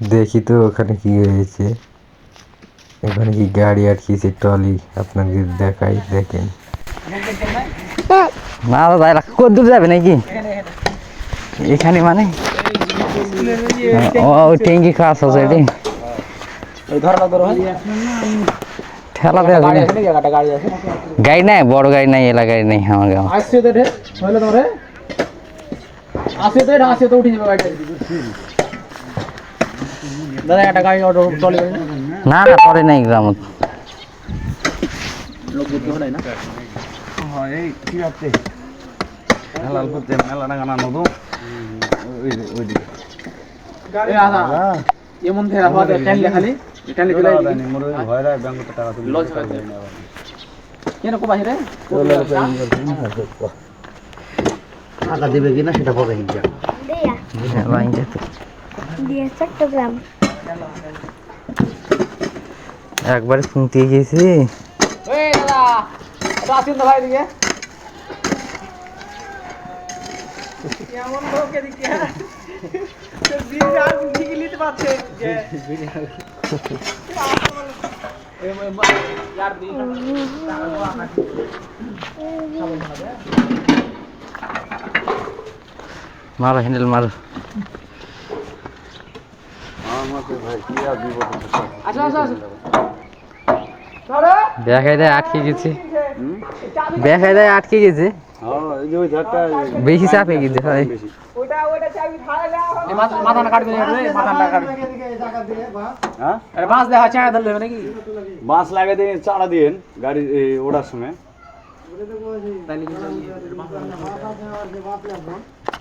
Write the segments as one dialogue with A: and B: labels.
A: দেখি তো ওখানে কি হয়েছে। এখানে কি গাড়ি আটকেছে ট্রলি? আপনাদের দেখাই দেখেন।
B: না দাদা এরা কত দূর যাবে নাকি? এখানে মানে? ও ট্যাঙ্কি
C: ধরা ধরো। ভাই
B: ঠেলা দেওয়া
C: গাড়ি আছে। গাড়ি
B: নাই বড় গাড়ি নাই এলা গাড়ি নাই আমার গাঁও
C: আসছে তো রে হইল তোরে আসছে তো আসছে তো উঠে যাবে গাড়িটা দাদা একটা গাড়ি অটো চলে
B: না না পরে নাই গ্রামত
C: লোক বুদ্ধি হয় না
D: এই কি আছে? মেলা করতে মেলা না গানা নদু। ওই ওই দিকে।
C: এ আদা এমন ফেরা হওয়া টাইলে খালি টাইলে চলে যাবে।
D: মোর ভয়রা ব্যাংক টাকা তুলি।
C: লজ হয় কেন কো বাহিরে?
D: টাকা দেবে কিনা সেটা বলে হিংসা
E: দিয়া
B: লাইন যেত
E: দিয়া চট্টগ্রাম।
B: एक बार फुंकती
C: है जैसे ओए लाला तो आसिन दबाई दिए क्या मन लोग के दिखे तो बिरयान ज़िंदगी के
B: लिए तो बात
C: है। मारो हैंडल मारो।
B: দেখাই দেয় আটকে গেছে। দেখাই দেয় আটকে গেছে।
D: হ্যাঁ এই যে ওই ঝাড়টা
B: বেশি চাপে গেছে ভাই।
C: ওটা ওটা চাবি ধারে দাও মাথা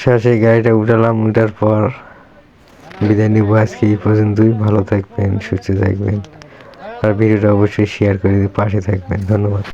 A: শেষে গাড়িটা উঠালাম, উঠার পর বিদায় নিব আজকে এই পর্যন্তই। ভালো থাকবেন, সুস্থ থাকবেন। আর ভিডিওটা অবশ্যই শেয়ার করে দিয়ে পাশে থাকবেন। ধন্যবাদ।